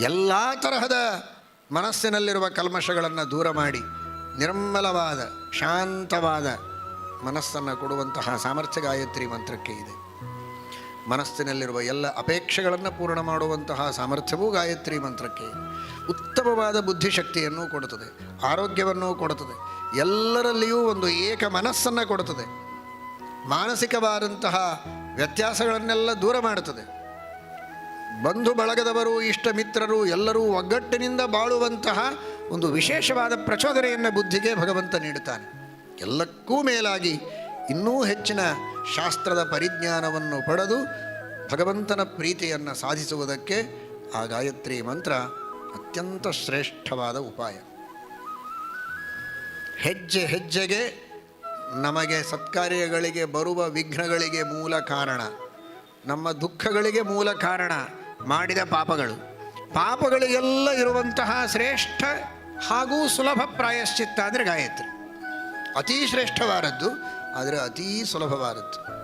ಎಲ್ಲ ತರಹದ ಮನಸ್ಸಿನಲ್ಲಿರುವ ಕಲ್ಮಶಗಳನ್ನು ದೂರ ಮಾಡಿ ನಿರ್ಮಲವಾದ, ಶಾಂತವಾದ ಮನಸ್ಸನ್ನು ಕೊಡುವಂತಹ ಸಾಮರ್ಥ್ಯ ಗಾಯತ್ರಿ ಮಂತ್ರಕ್ಕೆ ಇದೆ ಮನಸ್ಸಿನಲ್ಲಿರುವ ಎಲ್ಲ ಅಪೇಕ್ಷೆಗಳನ್ನು ಪೂರ್ಣ ಮಾಡುವಂತಹ ಸಾಮರ್ಥ್ಯವೂ ಗಾಯತ್ರಿ ಮಂತ್ರಕ್ಕೆ ಇದೆ. ಉತ್ತಮವಾದ ಬುದ್ಧಿಶಕ್ತಿಯನ್ನು ಕೊಡುತ್ತದೆ, ಆರೋಗ್ಯವನ್ನು ಕೊಡುತ್ತದೆ, ಎಲ್ಲರಲ್ಲಿಯೂ ಒಂದು ಏಕ ಮನಸ್ಸನ್ನು ಕೊಡುತ್ತದೆ, ಮಾನಸಿಕವಾದಂತಹ ವ್ಯತ್ಯಾಸಗಳನ್ನೆಲ್ಲ ದೂರ ಮಾಡುತ್ತದೆ ಬಂಧು ಬಳಗದವರು, ಇಷ್ಟ ಮಿತ್ರರು ಎಲ್ಲರೂ ಒಗ್ಗಟ್ಟಿನಿಂದ ಬಾಳುವಂತಹ ಒಂದು ವಿಶೇಷವಾದ ಪ್ರಚೋದನೆಯನ್ನು ಬುದ್ಧಿಗೆ ಭಗವಂತ ನೀಡುತ್ತಾನೆ. ಎಲ್ಲಕ್ಕೂ ಮೇಲಾಗಿ ಇನ್ನೂ ಹೆಚ್ಚಿನ ಶಾಸ್ತ್ರದ ಪರಿಜ್ಞಾನವನ್ನು ಪಡೆದು ಭಗವಂತನ ಪ್ರೀತಿಯನ್ನು ಸಾಧಿಸುವುದಕ್ಕೆ ಆ ಗಾಯತ್ರಿ ಮಂತ್ರ ಅತ್ಯಂತ ಶ್ರೇಷ್ಠವಾದ ಉಪಾಯ. ಹೆಜ್ಜೆ ಹೆಜ್ಜೆಗೆ ನಮಗೆ ಸತ್ಕಾರ್ಯಗಳಿಗೆ ಬರುವ ವಿಘ್ನಗಳಿಗೆ ಮೂಲ ಕಾರಣ ನಮ್ಮ ದುಃಖಗಳಿಗೆ ಮೂಲ ಕಾರಣ ಮಾಡಿದ ಪಾಪಗಳು. ಪಾಪಗಳಿಗೆಲ್ಲ ಇರುವಂತಹ ಶ್ರೇಷ್ಠ ಹಾಗೂ ಸುಲಭ ಪ್ರಾಯಶ್ಚಿತ್ತ ಅಂದರೆ ಗಾಯತ್ರಿ. ಅತೀ ಶ್ರೇಷ್ಠವಾದದ್ದು, ಆದರೆ ಅತೀ ಸುಲಭವಾದದ್ದು.